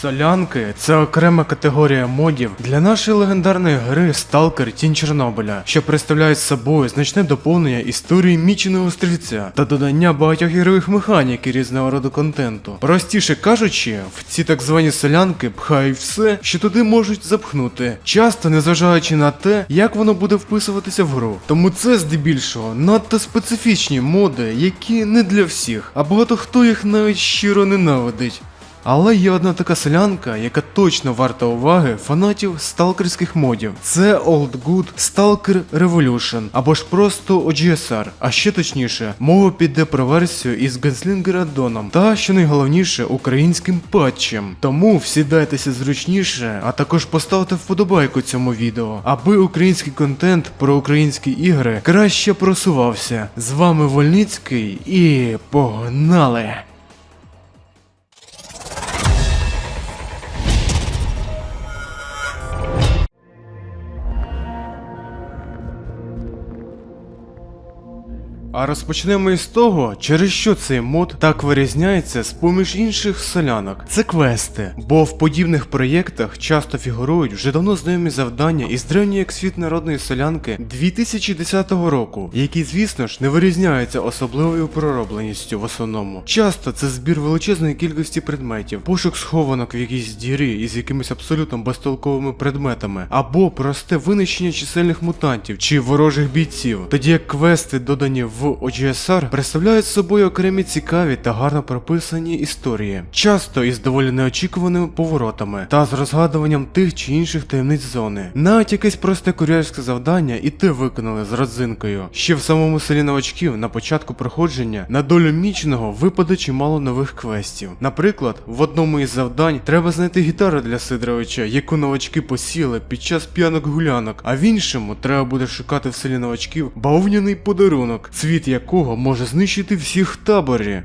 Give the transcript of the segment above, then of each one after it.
Солянки це окрема категорія модів для нашої легендарної гри Сталкер Тінь Чорнобиля, що представляють собою значне доповнення історії міченого стрільця та додання багатьох ігрових механік і різного роду контенту. Простіше кажучи, в ці так звані солянки пхають все, що туди можуть запхнути, часто незважаючи на те, як воно буде вписуватися в гру. Тому це здебільшого надто специфічні моди, які не для всіх, а багато хто їх навіть щиро ненавидить. Але є одна така селянка, яка точно варта уваги фанатів сталкерських модів. Це Old Good Stalker Revolution або ж просто OGSR. А ще точніше, мова піде про версію із Gunslinger Аддоном та, що найголовніше, українським патчем. Тому всідайтеся зручніше, а також поставте вподобайку цьому відео, аби український контент про українські ігри краще просувався. З вами Вольницький і погнали! А розпочнемо із того, через що цей мод так вирізняється з поміж інших солянок. Це квести, бо в подібних проєктах часто фігурують вже давно знайомі завдання із древньої світ народної солянки 2010 року, які, звісно ж, не вирізняються особливою проробленістю в основному. Часто це збір величезної кількості предметів, пошук схованок в якійсь дірі із якимись абсолютно безтолковими предметами, або просте винищення чисельних мутантів чи ворожих бійців, тоді як квести, додані в OGSR, представляють собою окремі цікаві та гарно прописані історії, часто із доволі неочікуваними поворотами та з розгадуванням тих чи інших таємниць зони. Навіть якесь просте кур'єрське завдання і те виконали з родзинкою. Ще в самому селі новачків на початку проходження на долю міченого випаде чимало нових квестів. Наприклад, в одному із завдань треба знайти гітару для Сидоровича, яку новачки посіли під час п'янок гулянок, а в іншому треба буде шукати в селі новачків бавовняний подарунок, цвіт якого може знищити всіх в таборі.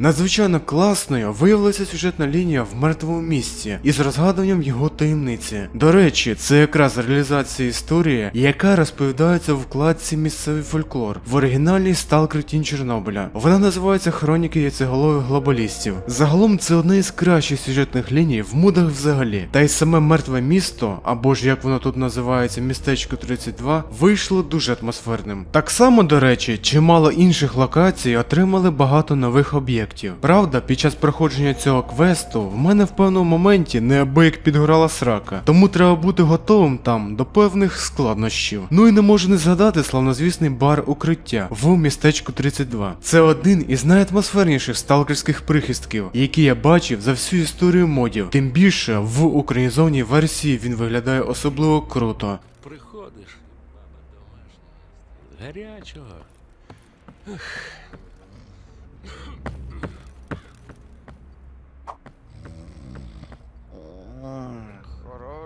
Надзвичайно класною виявилася сюжетна лінія в мертвому місці із розгадуванням його таємниці. До речі, це якраз реалізація історії, яка розповідається в вкладці місцевий фольклор в оригінальній Сталкер Чорнобиля. Вона називається Хроніки яйцеголових глобалістів. Загалом це одна із кращих сюжетних ліній в мудах взагалі. Та й саме мертве місто, або ж як воно тут називається, містечко 32, вийшло дуже атмосферним. Так само, до речі, чимало інших локацій отримали багато нових об'єктів. Правда, під час проходження цього квесту в мене в певному моменті неабияк підгорала срака, тому треба бути готовим там до певних складнощів. Ну і не можу не згадати славнозвісний бар укриття в містечку 32. Це один із найатмосферніших сталкерських прихистків, які я бачив за всю історію модів. Тим більше в українізованій версії він виглядає особливо круто. Приходиш, гарячого.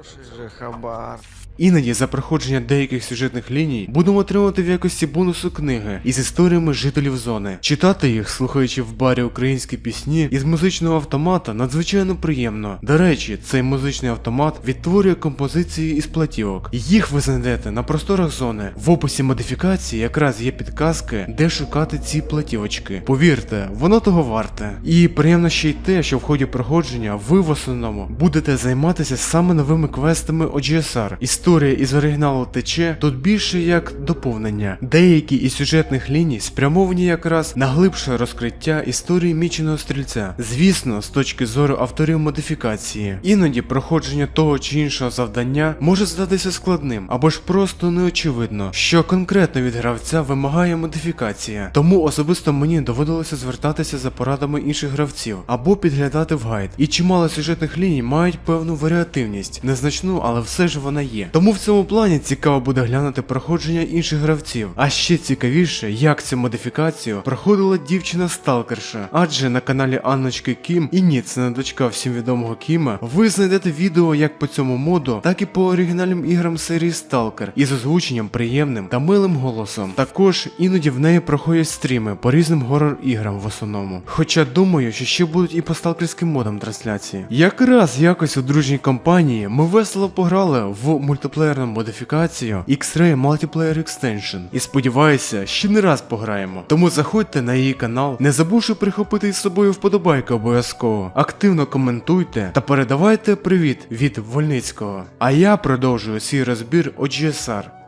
Хороший же хабар. Іноді за проходження деяких сюжетних ліній будемо отримувати в якості бонусу книги із історіями жителів зони. Читати їх, слухаючи в барі українські пісні із музичного автомата, надзвичайно приємно. До речі, цей музичний автомат відтворює композиції із платівок. Їх ви знайдете на просторах зони. В описі модифікації якраз є підказки, де шукати ці платівочки. Повірте, воно того варте. І приємно ще й те, що в ході проходження ви в основному будете займатися саме новими квестами OGSR. Історія із оригіналу тече тут більше як доповнення. Деякі із сюжетних ліній спрямовані якраз на глибше розкриття історії міченого стрільця. Звісно, з точки зору авторів модифікації. Іноді проходження того чи іншого завдання може здатися складним або ж просто неочевидно, що конкретно від гравця вимагає модифікація. Тому особисто мені доводилося звертатися за порадами інших гравців або підглядати в гайд. І чимало сюжетних ліній мають певну варіативність, незначну, але все ж вона є. Тому в цьому плані цікаво буде глянути проходження інших гравців. А ще цікавіше, як цю модифікацію проходила дівчина сталкерша. Адже на каналі Анночки Кім і ні, це не дочка всім відомого Кіма, ви знайдете відео як по цьому моду, так і по оригінальним іграм серії Сталкер із озвученням приємним та милим голосом. Також іноді в неї проходять стріми по різним горор іграм в основному. Хоча думаю, що ще будуть і по сталкерським модам трансляції. Якраз якось у дружній компанії ми весело пограли в мультиплеєрну модифікацію X-Ray Multiplayer Extension і сподіваюся, ще не раз пограємо. Тому заходьте на її канал, не забувши прихопити із собою вподобайки обов'язково. Активно коментуйте та передавайте привіт від Вольницького. А я продовжую свій розбір OGSR.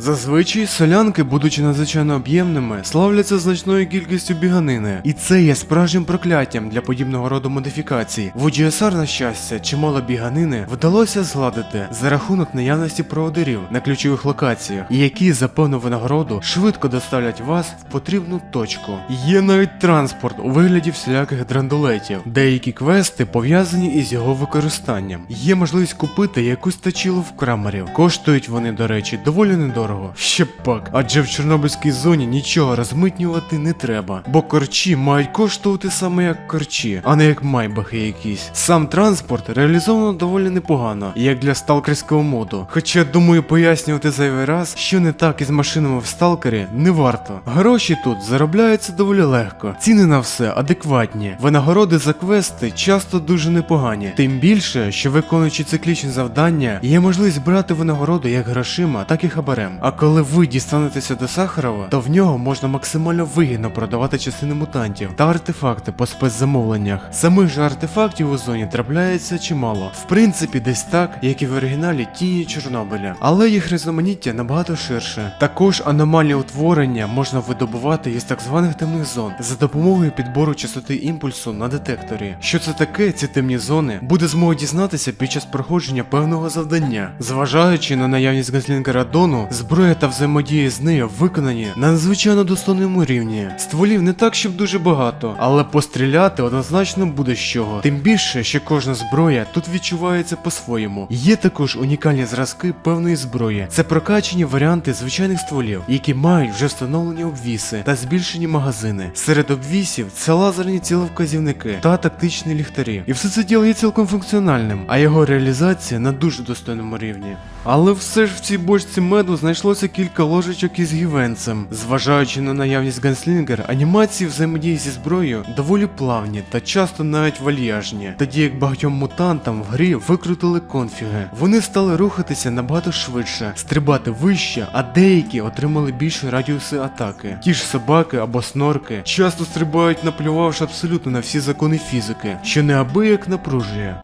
Зазвичай солянки, будучи надзвичайно об'ємними, славляться значною кількістю біганини, і це є справжнім прокляттям для подібного роду модифікацій. В OGSR, на щастя, чимало біганини вдалося згладити за рахунок наявності проводирів на ключових локаціях, які за певну винагороду швидко доставлять вас в потрібну точку. Є навіть транспорт у вигляді всіляких драндулетів. Деякі квести пов'язані із його використанням. Є можливість купити якусь тачілу в крамерів. Коштують вони, до речі, доволі недорого. Ще пак, адже в Чорнобильській зоні нічого розмитнювати не треба, бо корчі мають коштувати саме як корчі, а не як майбахи якісь. Сам транспорт реалізовано доволі непогано, як для сталкерського моду. Хоча думаю пояснювати зайвий раз, що не так із машинами в сталкері, не варто. Гроші тут заробляються доволі легко, ціни на все адекватні. Винагороди за квести часто дуже непогані. Тим більше, що виконуючи циклічні завдання, є можливість брати винагороду як грошима, так і хабарем. А коли ви дістанетеся до Сахарова, то в нього можна максимально вигідно продавати частини мутантів та артефакти по спецзамовленнях. Самих же артефактів у зоні трапляється чимало. В принципі, десь так, як і в оригіналі Тіні Чорнобиля, але їх різноманіття набагато ширше. Також аномальні утворення можна видобувати із так званих темних зон за допомогою підбору частоти імпульсу на детекторі. Що це таке, ці темні зони, буде змога дізнатися під час проходження певного завдання, зважаючи на наявність ганслінгера Дону, зброя та взаємодія з нею виконані на надзвичайно достойному рівні. Стволів не так, щоб дуже багато, але постріляти однозначно буде з чого. Тим більше, що кожна зброя тут відчувається по-своєму. Є також унікальні зразки певної зброї. Це прокачені варіанти звичайних стволів, які мають вже встановлені обвіси та збільшені магазини. Серед обвісів це лазерні ціловказівники та тактичні ліхтарі. І все це діло є цілком функціональним, а його реалізація на дуже достойному рівні. Але все ж в цій бочці меду знайшлося кілька ложечок із гівенцем. Зважаючи на наявність ганслінгер, анімації взаємодії зі зброєю доволі плавні та часто навіть вальяжні. Тоді як багатьом мутантам в грі викрутили конфіги. Вони стали рухатися набагато швидше, стрибати вище, а деякі отримали більші радіуси атаки. Ті ж собаки або снорки часто стрибають, наплювавши абсолютно на всі закони фізики, що неабияк напружує.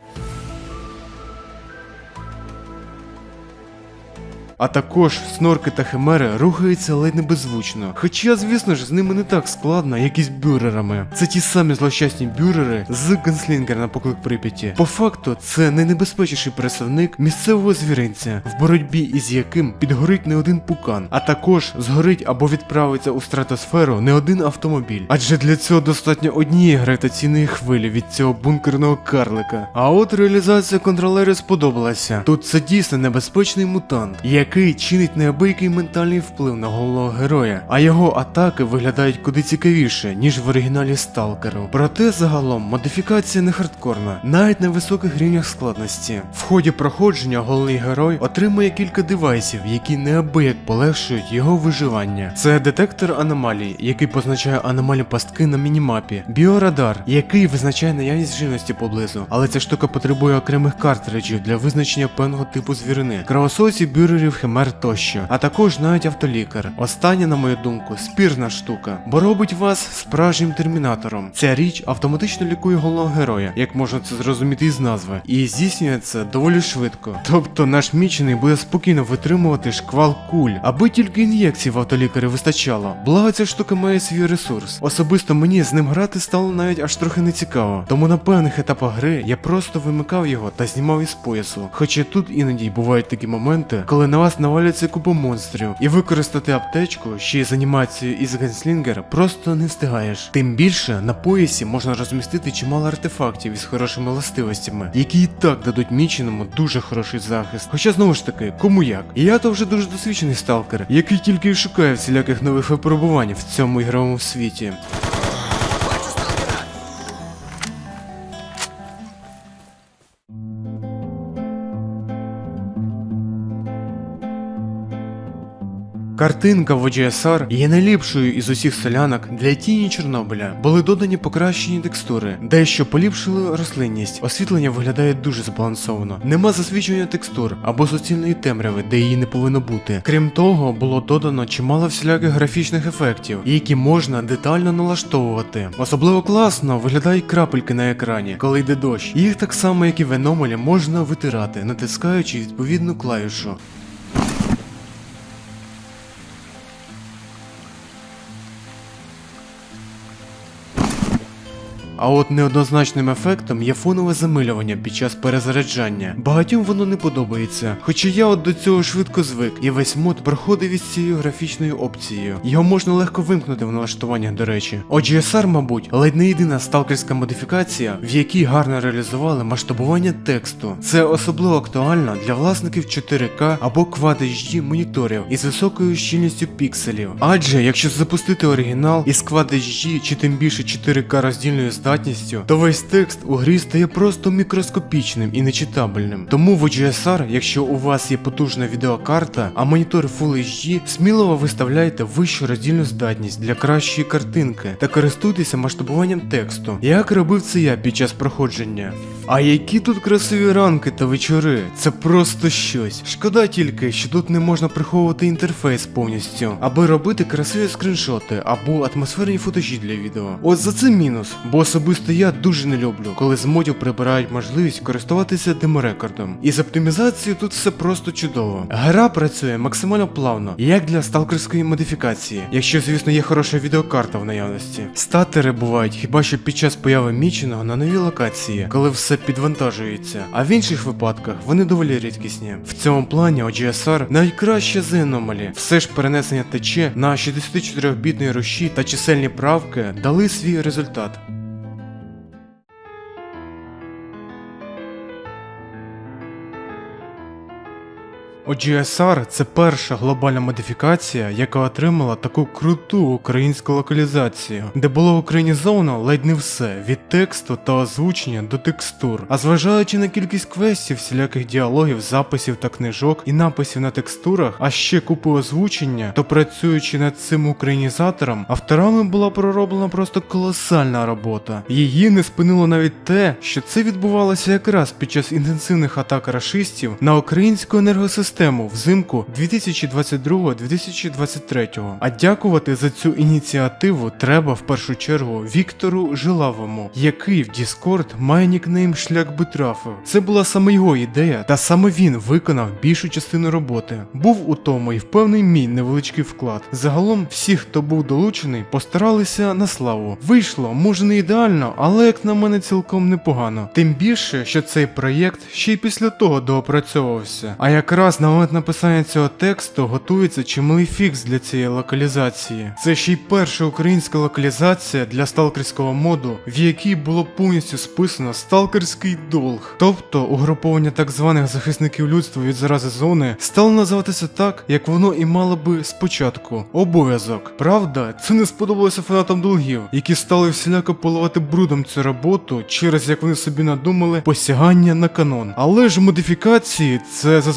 А також снорки та химери рухаються ледь не беззвучно. Хоча, звісно ж, з ними не так складно, як із бюрерами. Це ті самі злощасні бюрери з Ганслінгер на поклик Прип'яті. По факту, це найнебезпечніший представник місцевого звіринця, в боротьбі із яким підгорить не один пукан, а також згорить або відправиться у стратосферу не один автомобіль. Адже для цього достатньо однієї гравітаційної хвилі від цього бункерного карлика. А от реалізація контролери сподобалася. Тут це дійсно небезпечний мутант, який чинить неабиякий ментальний вплив на головного героя, а його атаки виглядають куди цікавіше, ніж в оригіналі Сталкеру. Проте загалом модифікація не хардкорна, навіть на високих рівнях складності. В ході проходження головний герой отримує кілька девайсів, які неабияк полегшують його виживання. Це детектор аномалій, який позначає аномальні пастки на мінімапі, біорадар, який визначає наявність живності поблизу, але ця штука потребує окремих картриджів для визначення певного типу звірини, кровососів, бюрерів, химер тощо, а також навіть автолікар. Остання, на мою думку, спірна штука, бо робить вас справжнім термінатором. Ця річ автоматично лікує головного героя, як можна це зрозуміти із назви, і здійснює це доволі швидко. Тобто наш мічений буде спокійно витримувати шквал куль, аби тільки ін'єкцій в автолікарі вистачало. Благо ця штука має свій ресурс. Особисто мені з ним грати стало навіть аж трохи нецікаво. Тому на певних етапах гри я просто вимикав його та знімав із поясу. Хоча тут іноді бувають такі моменти, коли на вас наваляться купа монстрів, і використати аптечку ще й з анімацією із Ганслінгера просто не встигаєш. Тим більше на поясі можна розмістити чимало артефактів із хорошими властивостями, які і так дадуть міченому дуже хороший захист. Хоча знову ж таки, кому як. І я то вже дуже досвідчений сталкер, який тільки й шукає всіляких нових випробувань в цьому ігровому світі. Картинка в OGSR є найліпшою із усіх солянок для тіні Чорнобиля. Були додані покращені текстури, дещо поліпшили рослинність. Освітлення виглядає дуже збалансовано. Нема засвічування текстур або суцільної темряви, де її не повинно бути. Крім того, було додано чимало всіляких графічних ефектів, які можна детально налаштовувати. Особливо класно виглядають крапельки на екрані, коли йде дощ. Їх так само, як і в Еномалі, можна витирати, натискаючи відповідну клавішу. А от неоднозначним ефектом є фонове замилювання під час перезаряджання. Багатьом воно не подобається. Хоча я от до цього швидко звик, і весь мод проходив із цією графічною опцією. Його можна легко вимкнути в налаштуваннях, до речі. OGSR, мабуть, ледь не єдина сталкерська модифікація, в якій гарно реалізували масштабування тексту. Це особливо актуально для власників 4К або Quad HD моніторів із високою щільністю пікселів. Адже якщо запустити оригінал із Quad HD чи тим більше 4К роздільною здатністю, то весь текст у грі стає просто мікроскопічним і нечитабельним. Тому в OGSR, якщо у вас є потужна відеокарта, а монітор Full HD, сміливо виставляйте вищу роздільну здатність для кращої картинки та користуйтеся масштабуванням тексту, як робив це я під час проходження. А які тут красиві ранки та вечори, це просто щось. Шкода тільки, що тут не можна приховувати інтерфейс повністю, аби робити красиві скріншоти або атмосферні футажі для відео. От за це мінус, бо особисто я дуже не люблю, коли з модів прибирають можливість користуватися деморекордом. І з оптимізацією тут все просто чудово. Гра працює максимально плавно, як для сталкерської модифікації, якщо, звісно, є хороша відеокарта в наявності. Статери бувають хіба що під час появи міченого на новій локації, коли все підвантажується, а в інших випадках вони доволі рідкісні. В цьому плані OGSR навіть краще за Anomaly. Все ж перенесення ТЧ на 64-бітної руші та чисельні правки дали свій результат. OGSR – це перша глобальна модифікація, яка отримала таку круту українську локалізацію, де було українізовано ледь не все від тексту та озвучення до текстур. А зважаючи на кількість квестів, всіляких діалогів, записів та книжок і написів на текстурах, а ще купу озвучення, то працюючи над цим українізатором, авторами була пророблена просто колосальна робота. Її не спинило навіть те, що це відбувалося якраз під час інтенсивних атак рашистів на українську енергосистему взимку 2022-2023. А дякувати за цю ініціативу треба в першу чергу Віктору Жилавому, який в Discord має нікнейм Шлях Битрафа. Це була саме його ідея, та саме він виконав більшу частину роботи. Був у тому і впевнений мій невеличкий вклад. Загалом всі, хто був долучений, постаралися на славу. Вийшло, може не ідеально, але як на мене цілком непогано. Тим більше, що цей проєкт ще й після того доопрацьовувався. А якраз на момент написання цього тексту готується чималий фікс для цієї локалізації. Це ще й перша українська локалізація для сталкерського моду, в якій було повністю списано сталкерський долг. Тобто угруповання так званих захисників людства від зарази зони стало називатися так, як воно і мало би спочатку. Обов'язок. Правда, це не сподобалося фанатам долгів, які стали всіляко поливати брудом цю роботу через як вони собі надумали посягання на канон. Але ж модифікації це за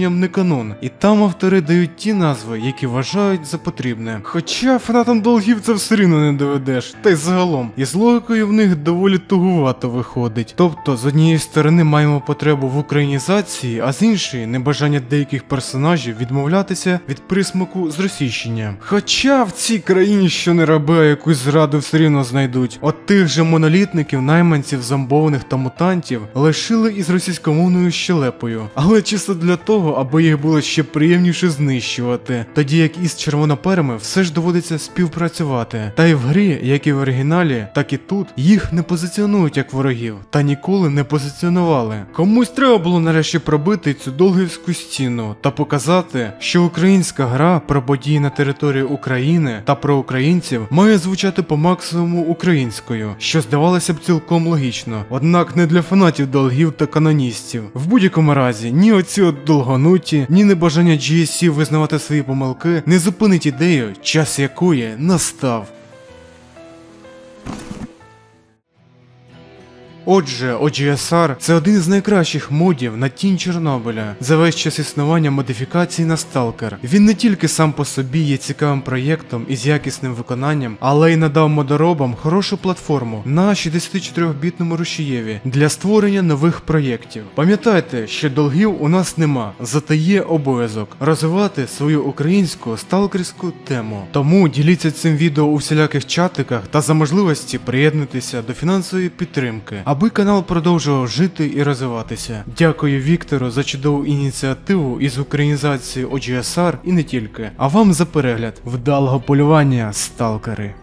замовчуванням не канон, і там автори дають ті назви, які вважають за потрібне. Хоча фанатам долгів це все рівно не доведеш, та й загалом, і з логікою в них доволі тугувато виходить. Тобто, з однієї сторони маємо потребу в українізації, а з іншої небажання деяких персонажів відмовлятися від присмаку зросійщення. Хоча в цій країні що не роби, якусь зраду все рівно знайдуть. От тих же монолітників, найманців, зомбованих та мутантів лишили із російськомовною щелепою, але чисто для того, аби їх було ще приємніше знищувати. Тоді як із червоноперами все ж доводиться співпрацювати. Та й в грі, як і в оригіналі, так і тут їх не позиціонують як ворогів, та ніколи не позиціонували. Комусь треба було нарешті пробити цю долгівську стіну та показати, що українська гра про події на території України та про українців має звучати по максимуму українською, що здавалося б цілком логічно, однак не для фанатів долгів та каноністів. В будь-якому разі, ні оці от долгонуті, ні небажання GSC визнавати свої помилки не зупинить ідею, час якої настав. Отже, OGSR – це один з найкращих модів на тінь Чорнобиля. За весь час існування модифікацій на Stalker. Він не тільки сам по собі є цікавим проєктом із якісним виконанням, але й надав модоробам хорошу платформу на 64-бітному рушієві для створення нових проєктів. Пам'ятайте, що долгів у нас нема, зате є обов'язок розвивати свою українську сталкерську тему. Тому діліться цим відео у всіляких чатиках та за можливості приєднуйтеся до фінансової підтримки, аби канал продовжував жити і розвиватися. Дякую Віктору за чудову ініціативу із українізації OGSR і не тільки. А вам за перегляд вдалого полювання, сталкери.